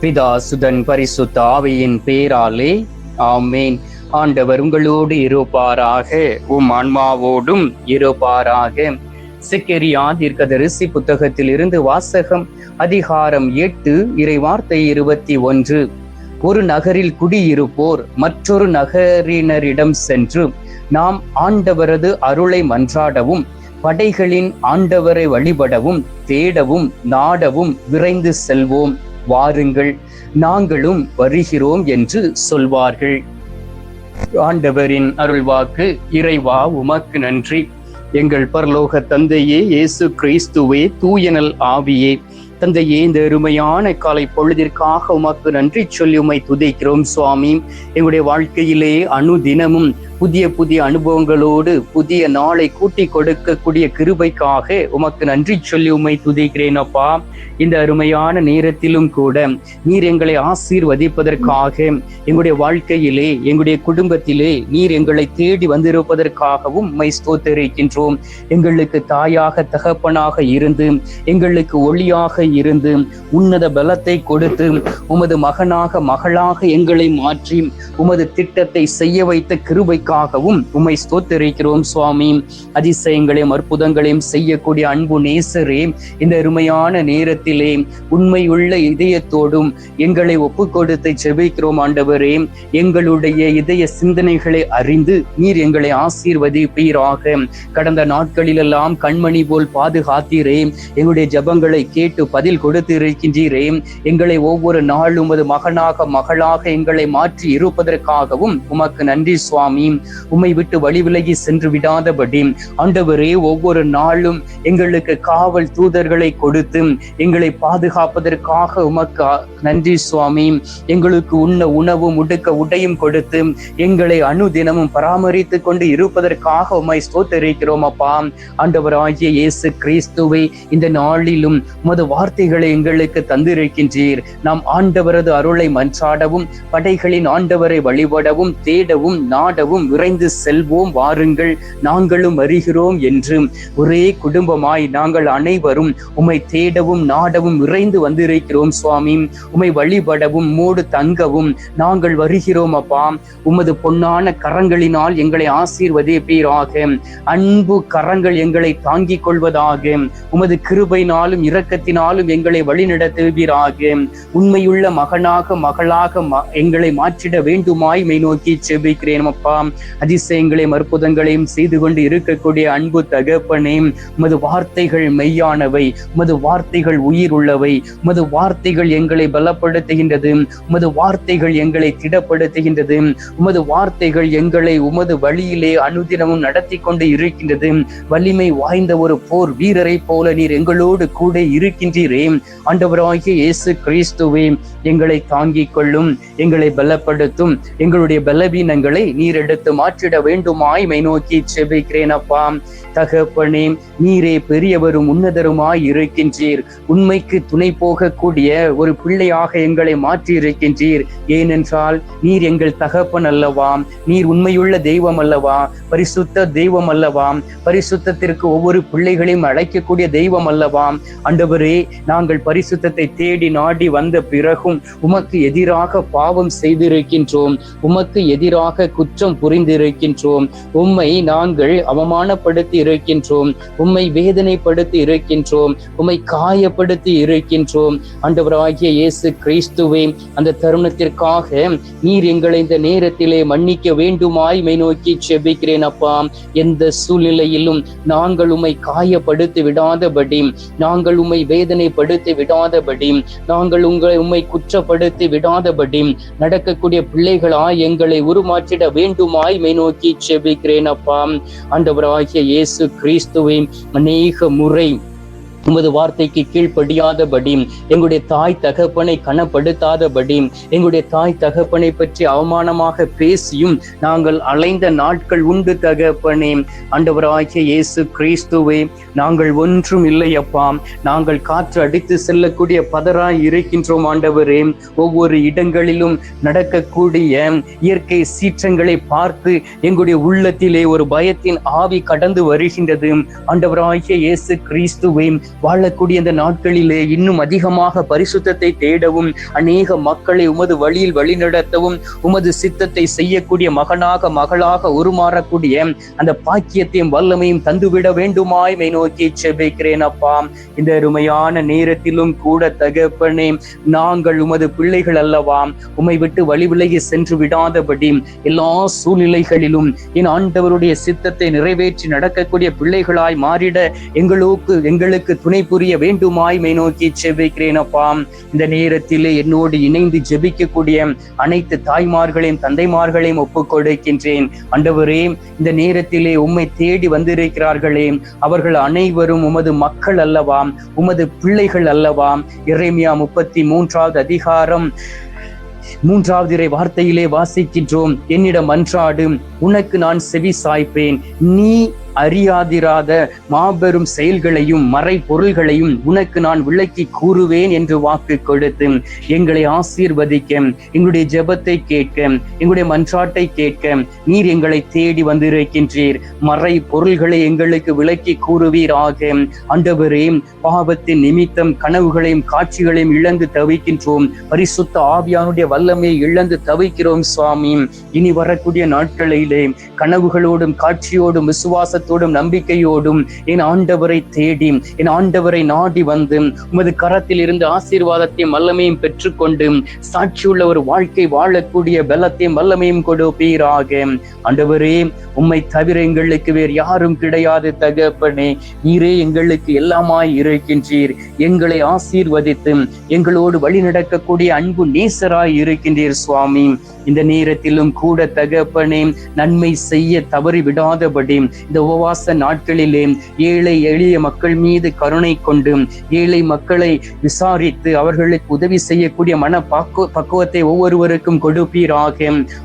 பிதா சுதன் பரிசுத்த ஆவியின் பேராலே. ஆமேன். ஆண்டவர் உங்களோடு இருப்பாராக. உம் ஆன்மாவோடும் இருப்பாராக. சிக்கரியா தீர்க்கதரிசி புத்தகத்தில் இருந்து வாசகம் அதிகாரம் எட்டு இறை வார்த்தை இருபத்தி ஒன்று. ஒரு நகரில் குடியிருப்போர் மற்றொரு நகரினரிடம் சென்று நாம் ஆண்டவரது அருளை மன்றாடவும் படைகளின் ஆண்டவரை வழிபடவும் தேடவும் நாடவும் விரைந்து செல்வோம். வாருங்கள் நாங்களும் வருகிறோம் என்று சொல்வார்கள். ஆண்டவரின் அருள்வாக்கு இறைவா உமக்கு நன்றி. எங்கள் பரலோக தந்தையே இயேசு கிறிஸ்துவே தூயனல் ஆவியே. தந்தையே இந்த அருமையான காலை பொழுதிற்காக உமக்கு நன்றி சொல்லி உமை துதைக்கிறோம் சுவாமி. எங்களுடைய வாழ்க்கையிலே அணுதினமும் புதிய புதிய அனுபவங்களோடு புதிய நாளை கூட்டி கொடுக்கக்கூடிய கிருபைக்காக உமக்கு நன்றி சொல்லி உமை துதிக்கிறேன் அப்பா. இந்த அருமையான நேரத்திலும் கூட நீர் எங்களை ஆசீர்வதிப்பதற்காக எங்களுடைய வாழ்க்கையிலே எங்களுடைய குடும்பத்திலே நீர் எங்களை தேடி வந்திருப்பதற்காகவும் உம்மை ஸ்தோத்தரிக்கின்றோம். எங்களுக்கு தாயாக தகப்பனாக இருந்து எங்களுக்கு ஒளியாக இருந்து உன்னத பலத்தை கொடுத்து உமது மகனாக மகளாக எங்களை மாற்றி உமது திட்டத்தை செய்ய வைத்த கிருபைக்கு கிருபைக்காகவும் உம்மை ஸ்தோத்தரிக்கிறோம் சுவாமி. அதிசயங்களையும் அற்புதங்களையும் செய்யக்கூடிய அன்பு நேசரே இந்த அருமையான நேரத்திலே உண்மையுள்ள இதயத்தோடும் எங்களை ஒப்பு கொடுத்து செபிக்கிறோம் ஆண்டவரே. எங்களுடைய இதய சிந்தனைகளை அறிந்து நீர் எங்களை ஆசீர்வதிப்பீராக. கடந்த நாட்களிலெல்லாம் கண்மணி போல் பாதுகாத்தீரே. எங்களுடைய ஜபங்களை கேட்டு பதில் கொடுத்து இருக்கின்றீரே எங்களை ஒவ்வொரு நாளும் உமது மகனாக மகளாக எங்களை மாற்றி இருப்பதற்காகவும் உமக்கு நன்றி சுவாமி. உம்மை விட்டு வழி விலகி சென்று விடாதபடி ஆண்டவரே ஒவ்வொரு நாளும் எங்களுக்கு காவல் தூதர்களை கொடுத்து எங்களை பாதுகாப்பதற்காக உமக்கு நன்றி சுவாமி. எங்களுக்கு உண்ண உணவும் உடுக்க உடையும் கொடுத்து எங்களை அணுதினமும் பராமரித்து கொண்டு இருப்பதற்காக உம்மை ஸ்தோத்தரிக்கிறோம் அப்பா. ஆண்டவராகிய இயேசு கிறிஸ்துவை இந்த நாளிலும் உமது வார்த்தைகளை எங்களுக்கு தந்திருக்கின்றீர். நாம் ஆண்டவரது அருளை மன்றாடவும் படைகளின் ஆண்டவரை வழிபடவும் தேடவும் நாடவும் விரைந்து செல்வோம் வாருங்கள் நாங்களும் வருகிறோம் என்று ஒரே குடும்பமாய் நாங்கள் அனைவரும் உம்மை தேடவும் நாடவும் விரைந்து வந்திருக்கிறோம் சுவாமி. உம்மை வழிபடவும் மூடு தங்கவும் நாங்கள் வருகிறோம் அப்பா. உமது பொன்னான கரங்களினால் எங்களை ஆசீர்வதே பேராக. அன்பு கரங்கள் எங்களை தாங்கிக் கொள்வதாக. உமது கிருபையினாலும் இரக்கத்தினாலும் எங்களை வழிநடத்துவீராக. உண்மையுள்ள மகனாக மகளாக எங்களை மாற்றிட வேண்டுமாய் மை நோக்கி செபிக்கிறேன் அப்பா. அதிசயங்களையும் அற்புதங்களையும் செய்து கொண்டு இருக்கக்கூடிய அன்பு தகப்பனே உமது வார்த்தைகள் மெய்யானவை உமது வார்த்தைகள் உயிர் உள்ளவை உமது வார்த்தைகள் எங்களை பலப்படுத்துகின்றது உமது வார்த்தைகள் எங்களை திடப்படுத்துகின்றது உமது வார்த்தைகள் எங்களை உமது வழியிலே அனுதினமும் நடத்தி கொண்டு இருக்கின்றது. வலிமை வாய்ந்த ஒரு போர் வீரரை போல நீர் எங்களோடு கூட இருக்கின்றீரே. ஆண்டவராகிய இயேசு கிறிஸ்துவே எங்களை தாங்கிக் கொள்ளும் எங்களை பலப்படுத்தும் எங்களுடைய பலவீனங்களை நீர் எடுத்து மாற்றிட வேண்டுமாய் மை நோக்கி செபிக்கிறேன் அப்பா. தகப்பனே நீரே பெரியவரும் உன்னதருமாய் இருக்கின்றீர். உண்மைக்கு துணை போகக்கூடிய ஒரு பிள்ளையாக எங்களை மாற்றி இருக்கின்றீர் ஏனென்றால் நீர் எங்கள் தகப்பன் அல்லவா? நீர் உண்மையுள்ள தெய்வம் அல்லவா? பரிசுத்த தெய்வம் அல்லவா? பரிசுத்தத்திற்கு ஒவ்வொரு பிள்ளைகளையும் அழைக்கக்கூடிய தெய்வம் அல்லவா? அண்டவரே நாங்கள் பரிசுத்தத்தை தேடி நாடி வந்த பிறகும் உமக்கு எதிராக பாவம் செய்திருக்கின்றோம். உமக்கு எதிராக குற்றம் புரிந்திருக்கின்றோம். உம்மை நாங்கள் அவமானப்படுத்தி இருக்கின்றோம். உம்மை வேதனைப்படுத்தி இருக்கின்றோம். உம்மை காயப்படுத்தி இருக்கின்றோம். ஆண்டவராகிய இயேசு கிறிஸ்துவை அந்த தருணத்திற்காக நீர் எங்களை இந்த நேரத்திலே மன்னிக்க வேண்டுமாய் மை நோக்கி செபிக்கிறேன் அப்பா. எந்த சூழ்நிலையிலும் நாங்கள் உம்மை காயப்படுத்தி விடாதபடி நாங்கள் உம்மை வேதனைப்படுத்தி விடாதபடி நாங்கள் உங்களை உம்மை குற்றப்படுத்தி விடாதபடி நடக்கக்கூடிய பிள்ளைகளா எங்களை உருமாற்றிட வேண்டுமா வாய்மை நோக்கி செபிக்கிறேன் அப்பா. ஆண்டவராகிய இயேசு கிறிஸ்துவை அநேக முறை உமது வார்த்தைக்கு கீழ்ப்படியாதபடி எங்களுடைய தாய் தகப்பனை கனப்படுத்தாதபடி எங்களுடைய தாய் தகப்பனை பற்றி அவமானமாக பேசியும் நாங்கள் அலைந்த நாட்கள் உண்டு தகப்பனே. ஆண்டவராகிய இயேசு கிறிஸ்துவே நாங்கள் ஒன்றும் இல்லையப்பா நாங்கள் காற்று அடித்து செல்லக்கூடிய பதராய் இருக்கின்றோம் ஆண்டவரே. ஒவ்வொரு இடங்களிலும் நடக்கக்கூடிய இயற்கை சீற்றங்களை பார்த்து எங்களுடைய உள்ளத்திலே ஒரு பயத்தின் ஆவி கடந்து வருகின்றது. ஆண்டவராகிய இயேசு கிறிஸ்துவே வாழக்கூடிய இந்த நாட்களிலே இன்னும் அதிகமாக பரிசுத்தத்தை தேடவும் அநேக மக்களை உமது வழியில் வழிநடத்தவும் உமது சித்தத்தை செய்யக்கூடிய மகனாக மகளாக உருமாறக்கூடிய அந்த பாக்கியத்தையும் வல்லமையும் தந்துவிட வேண்டுமாய் மை நோக்கி செபிக்கிறேன் அப்பா. இந்த அருமையான நேரத்திலும் கூட தகப்பனே நாங்கள் உமது பிள்ளைகள் அல்லவா உம்மை விட்டு வழி விலகி சென்று விடாதபடி எல்லா சூழ்நிலைகளிலும் என் ஆண்டவருடைய சித்தத்தை நிறைவேற்றி நடக்கக்கூடிய பிள்ளைகளாய் மாறிட எங்களுக்கு எங்களுக்கு துணை புரிய வேண்டுமாய் மை நோக்கி செபிக்கிறேன் அப்பா இந்த நேரத்திலே என்னோடு இணைந்து ஜெபிக்கக்கூடிய அனைத்து தாய்மார்களையும் தந்தைமார்களையும் ஒப்புக் கொடுக்கின்றேன் அண்டவரே இந்த நேரத்திலே உம்மை தேடி வந்திருக்கிறார்களே. அவர்கள் அனைவரும் உமது மக்கள் அல்லவா? உமது பிள்ளைகள் அல்லவா? இறைமையா முப்பத்தி மூன்றாவது அதிகாரம் மூன்றாவது இறை வார்த்தையிலே வாசிக்கின்றோம். என்னிடம் அன்றாடு உனக்கு நான் செவி சாய்ப்பேன். நீ அறியாதிராத மாபெரும் செயல்களையும் மறை பொருள்களையும் உனக்கு நான் விளக்கி கூறுவேன் என்று வாக்கு கொடுத்து எங்களை ஆசீர்வதிக்க எங்களுடைய ஜெபத்தை கேட்க எங்களுடைய மன்றாட்டை கேட்க நீர் எங்களை தேடி வந்திருக்கின்றீர். மறை பொருள்களை எங்களுக்கு விளக்கி கூறுவீராக. அண்டவரே பாவத்தின் நிமித்தம் கனவுகளையும் காட்சிகளையும் இழந்து தவிக்கின்றோம். பரிசுத்த ஆவியானுடைய வல்லமையை இழந்து தவிக்கிறோம் சுவாமி. இனி வரக்கூடிய நாட்களிலே கனவுகளோடும் காட்சியோடும் விசுவாச விசுவாசத்தோடும் நம்பிக்கையோடும் என் ஆண்டவரை தேடி என் ஆண்டவரை நாடி வந்து உமது கரத்தில் இருந்து ஆசீர்வாதத்தையும் வல்லமையும் பெற்றுக்கொண்டு சாட்சியுள்ள ஒரு வாழ்க்கை வாழக்கூடிய பலத்தையும் வல்லமையும் கொடுப்பீராக. ஆண்டவரே உம்மை தவிர எங்களுக்கு வேறு யாரும் கிடையாது தகப்பனே. நீரே எங்களுக்கு எல்லாமாய் இருக்கின்றீர். எங்களை ஆசீர்வதித்து எங்களோடு வழி நடக்கக்கூடிய அன்பு நேசராய் இருக்கின்றீர் சுவாமி. இந்த நேரத்திலும் கூட தகப்பனே நன்மை செய்ய தவறி விடாதபடி இந்த உபவாச நாட்களிலே ஏழை எளிய மக்கள் மீது கருணை கொண்டு ஏழை மக்களை விசாரித்து அவர்களுக்கு உதவி செய்யக்கூடிய மன பக்கு பக்குவத்தை ஒவ்வொருவருக்கும் கொடுப்பீராக.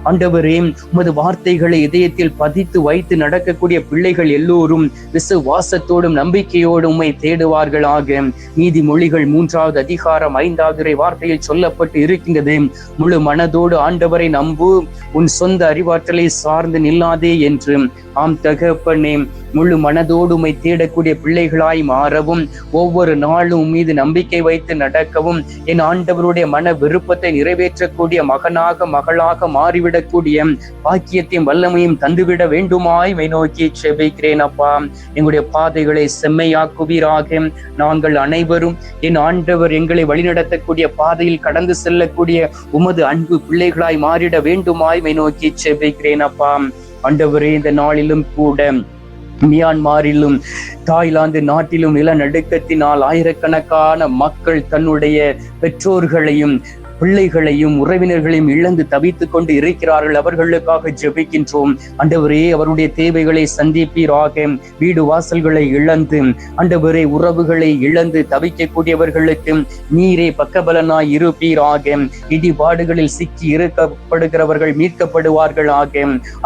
ஆண்டவரே உமது வார்த்தைகளை இதயத்தில் பதித்து வைத்து நடக்கக்கூடிய பிள்ளைகள் எல்லோரும் விசுவாசத்தோடும் நம்பிக்கையோடும் உம்மை தேடுவார்களாக. நீதிமொழிகள் மூன்றாவது அதிகாரம் ஐந்தாவது வார்த்தையில் சொல்லப்பட்டு இருக்கின்றது. முழு மனதோடு ஆண்டவரை நம்பு உன் சொந்த அறிவாற்றலை சார்ந்து நில்லாதே என்று. ஆம் தகப்பனே முழு மனதோடு உமை தேடக்கூடிய பிள்ளைகளாய் மாறவும் ஒவ்வொரு நாளும் மீது நம்பிக்கை வைத்து நடக்கவும் என் ஆண்டவருடைய மன விருப்பத்தை நிறைவேற்றக்கூடிய மகனாக மகளாக மாறிவிடக்கூடிய பாக்கியத்தையும் வல்லமையும் தந்துவிட வேண்டுமாய் மை நோக்கி செபிக்கிறேன் அப்பா. எங்களுடைய பாதைகளை செம்மையாக்குவீராக. நாங்கள் அனைவரும் என் ஆண்டவர் எங்களை வழிநடத்தக்கூடிய பாதையில் கடந்து செல்லக்கூடிய உமது அன்பு பிள்ளைகளாய் மாறிட வேண்டுமாய் மை நோக்கி செபிக்கிறேன் அப்பா. ஆண்டவரே இந்த நாளிலும் கூட மியான்மாரிலும் தாய்லாந்து நாட்டிலும் நிலநடுக்கத்தினால் ஆயிரக்கணக்கான மக்கள் தன்னுடைய பெற்றோர்களையும் பிள்ளைகளையும் உறவினர்களையும் இழந்து தவித்துக் கொண்டு இருக்கிறார்கள். அவர்களுக்காக ஜெபிக்கின்றோம். அண்டவரே அவருடைய தேவைகளை சந்திப்பீராக. வீடு வாசல்களை இழந்து அண்டவரே உறவுகளை இழந்து தவிக்கக்கூடியவர்களுக்கு நீரே பக்கபலனாய் இருப்பீராக. இடிபாடுகளில் சிக்கி இருக்கப்படுகிறவர்கள் மீட்கப்படுவார்கள் ஆக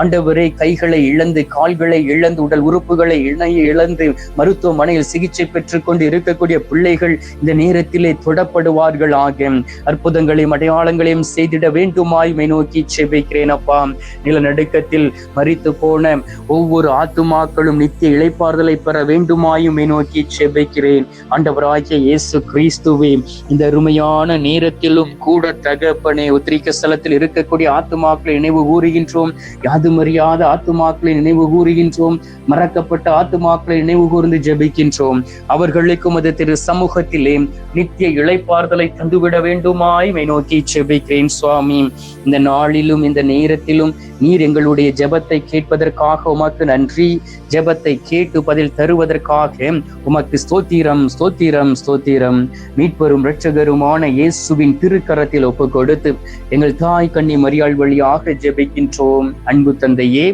அண்டவரே கைகளை இழந்து கால்களை இழந்து உடல் உறுப்புகளை இணைய இழந்து மருத்துவமனையில் சிகிச்சை பெற்றுக் கொண்டு இருக்கக்கூடிய பிள்ளைகள் இந்த நேரத்திலே தொடப்படுவார்கள் ஆக அற்புதங்களை அற்புதங்களையும் அடையாளங்களையும் செய்திட வேண்டுமாய் நோக்கி செபிக்கிறேன் அப்பா. நிலநடுக்கத்தில் மறித்து போன ஒவ்வொரு ஆத்துமாக்களும் நித்திய இழைப்பாறுதலை பெற வேண்டுமாயும் நோக்கி செபிக்கிறேன். ஆண்டவராகிய இயேசு கிறிஸ்துவே இந்த அருமையான நேரத்திலும் கூட தகப்பனே உத்திரிக்க ஸ்தலத்தில் இருக்கக்கூடிய ஆத்துமாக்களை நினைவு கூறுகின்றோம். யாதுமறியாத ஆத்துமாக்களை நினைவு கூறுகின்றோம். மறக்கப்பட்ட ஆத்துமாக்களை நினைவு கூர்ந்து ஜெபிக்கின்றோம். அவர்களுக்கும் அது திரு சமூகத்திலே நித்திய இழைப்பார்தலை தந்துவிட வேண்டுமாய் நோக்கி செபிக்கிறேன் சுவாமி. இந்த நாளிலும் இந்த நேரத்திலும் நீர் எங்களுடைய ஜெபத்தை கேட்பதற்காக உமக்கு நன்றி. ஜெபத்தை கேட்டு பதில் தருவதற்காக உமக்கு ஸ்தோத்திரம் ஸ்தோத்திரம் ஸ்தோத்திரம். மீட்பெரும் இரட்சகருமான இயேசுவின் திருக்கரத்தில் ஒப்பு கொடுத்து எங்கள் தாய் கண்ணி மரியாள் வழியாக ஜெபிக்கின்றோம். அன்பு தந்தையே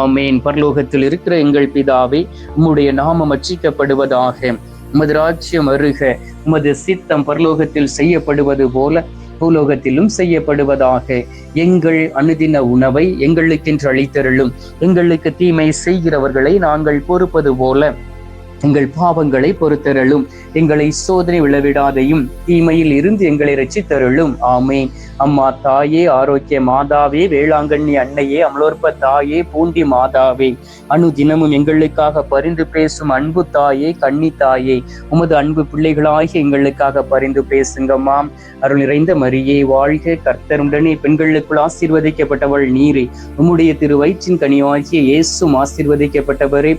ஆமேன். பரலோகத்தில் இருக்கிற எங்கள் பிதாவே உம்முடைய நாமம் அச்சிக்கப்படுவதாக. உமது ராஜ்யம் அருக உமது சித்தம் பரலோகத்தில் செய்யப்படுவது போல பூலோகத்திலும் செய்யப்படுவதாக. எங்கள் அனுதின உணவை எங்களுக்கென்று அளித்தருளும். எங்களுக்கு தீமை செய்கிறவர்களை நாங்கள் பொறுப்பது போல எங்கள் பாவங்களை பொறுத்தருளும். எங்களை சோதனை விழவிடாதையும் தீமையில் இருந்து எங்களை ரசித்தருளும் ஆமே அம்மா தாயே ஆரோக்கிய மாதாவே வேளாங்கண்ணி அன்னையே அமலோற்ப தாயே பூண்டி மாதாவே. அணு தினமும் எங்களுக்காக பரிந்து பேசும் அன்பு தாயே கன்னி தாயே. உமது அன்பு பிள்ளைகளாகி எங்களுக்காக பரிந்து பேசுங்கம்மா. அருள் நிறைந்த மரியே வாழ்க. கர்த்தருடனே பெண்களுக்குள் ஆசீர்வதிக்கப்பட்டவள் நீரே. உம்முடைய திரு வயிற்றின் கனியாகிய இயேசும் ஆசீர்வதிக்கப்பட்டவரே.